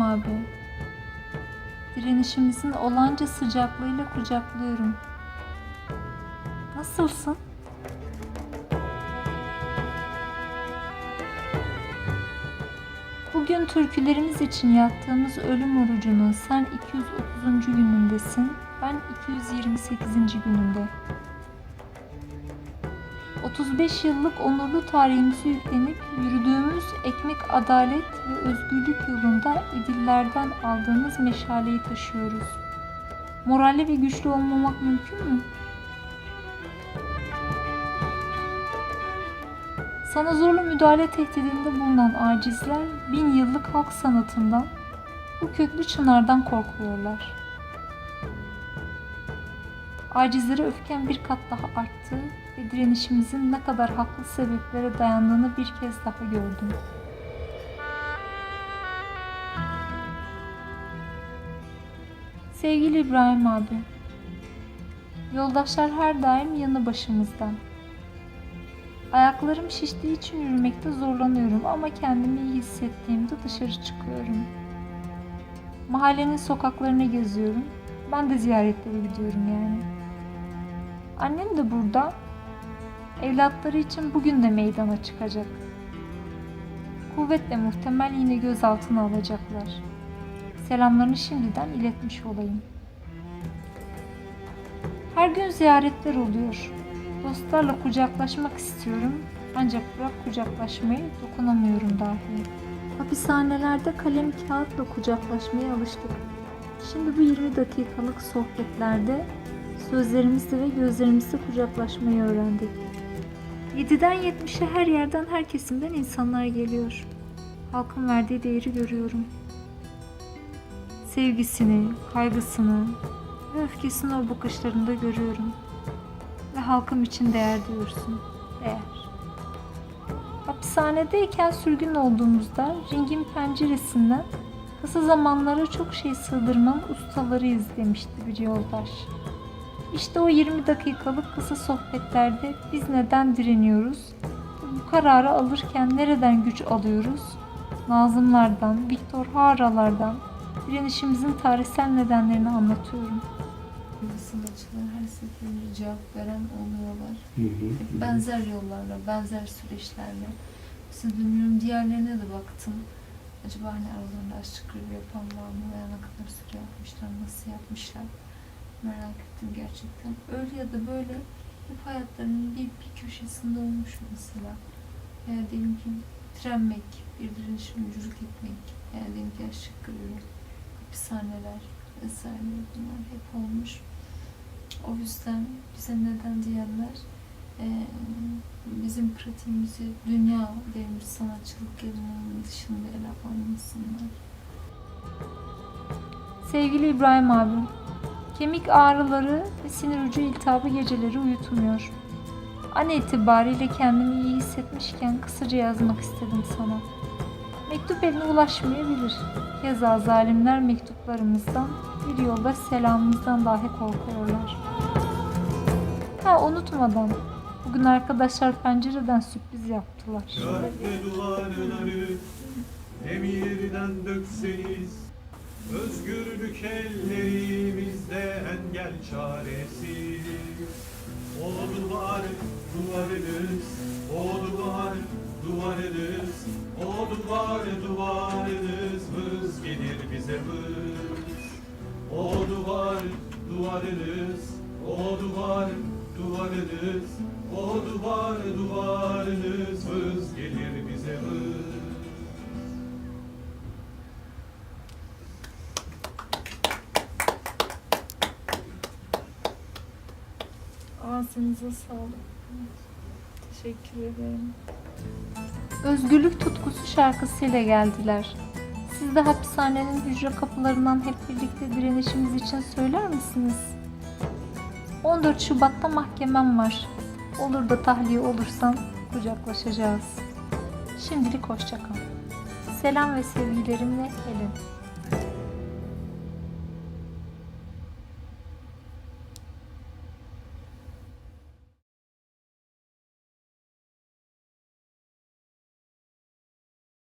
abi. Direnişimizin olanca sıcaklığıyla kucaklıyorum. Nasılsın? Bugün türkülerimiz için yattığımız ölüm orucunun sen 230. günündesin, ben 228. gününde. 35 yıllık onurlu tarihimizi yüklenip yürüdüğümüz ekmek, adalet ve özgürlük yolunda idillerden aldığımız meşaleyi taşıyoruz. Moralli ve güçlü olmamak mümkün mü? Sana zorla müdahale tehdidinde bulunan acizler bin yıllık halk sanatından, bu köklü çınardan korkuyorlar. Acizlere öfken bir kat daha arttı ve direnişimizin ne kadar haklı sebeplere dayandığını bir kez daha gördüm. Sevgili İbrahim abi, yoldaşlar her daim yanı başımızdan. Ayaklarım şiştiği için yürümekte zorlanıyorum ama kendimi iyi hissettiğimde dışarı çıkıyorum. Mahallenin sokaklarını geziyorum. Ben de ziyaretlere gidiyorum yani. Annem de burada. Evlatları için bugün de meydana çıkacak. Kuvvetle muhtemel yine gözaltına alacaklar. Selamlarını şimdiden iletmiş olayım. Her gün ziyaretler oluyor. Dostlarla kucaklaşmak istiyorum ancak bırak kucaklaşmayı dokunamıyorum dahi. Hapishanelerde kalem kağıtla kucaklaşmaya alıştık. Şimdi bu 20 dakikalık sohbetlerde sözlerimizle ve gözlerimizle kucaklaşmayı öğrendik. 7'den 70'e her yerden her kesimden insanlar geliyor. Halkın verdiği değeri görüyorum. Sevgisini, kaygısını ve öfkesini o bakışlarında görüyorum. Ve halkım için değer diyorsun. Değer. Hapishanedeyken sürgün olduğumuzda ringin penceresinden kısa zamanlara çok şey sığdırmanın ustalarıyız demişti bir yoldaş. İşte o 20 dakikalık kısa sohbetlerde biz neden direniyoruz? Bu kararı alırken nereden güç alıyoruz? Nazımlardan, Viktor Hara'lardan direnişimizin tarihsel nedenlerini anlatıyorum. Sanatçılar her seferinde cevap veren oluyorlar. Hı hı, benzer yollarla, benzer süreçlerle. Mesela dönüyorum diğerlerine de baktım. Acaba hani aralarında grevi yapan var mı veya ne kadar süre yapmışlar, nasıl yapmışlar merak ettim gerçekten. Öyle ya da böyle hep hayatlarının bir, bir köşesinde olmuş mesela. Veya diyelim ki direnmek, bir direniş yolculuk etmek, yani diyelim ki aşık grevi, hapishaneler vesaire bunlar hep olmuş. O yüzden bize neden diyenler eee, bizim pratiğimizi dünya devrimci sanatçılık geleneğinin dışında ele almasınlar. Sevgili İbrahim abim, kemik ağrıları ve sinir ucu iltihabı geceleri uyutmuyor. An itibariyle kendimi iyi hissetmişken kısaca yazmak istedim sana. Mektup eline ulaşmayabilir. Keza zalimler mektuplarımızdan, bir yolda selamımızdan dahi korkuyorlar. Ha unutmadan, bugün arkadaşlar pencereden sürpriz yaptılar. Duvarları emirden dökseniz Özgürlük ellerimizde engel çaresiz. O duvar duvarınız, o duvar duvarınız O duvar duvarınız vız gelir bize vız. O duvar duvarınız, o duvar duvarınız, o duvar duvarınız Ağzınıza sağlık. Teşekkür ederim. Özgürlük tutkusu şarkısıyla geldiler. Siz de hapishanenin hücre kapılarından hep birlikte direnişimiz için söyler misiniz? 14 Şubat'ta mahkemem var. Olur da tahliye olursan kucaklaşacağız. Şimdilik hoşça kal. Selam ve sevgilerimle Helen.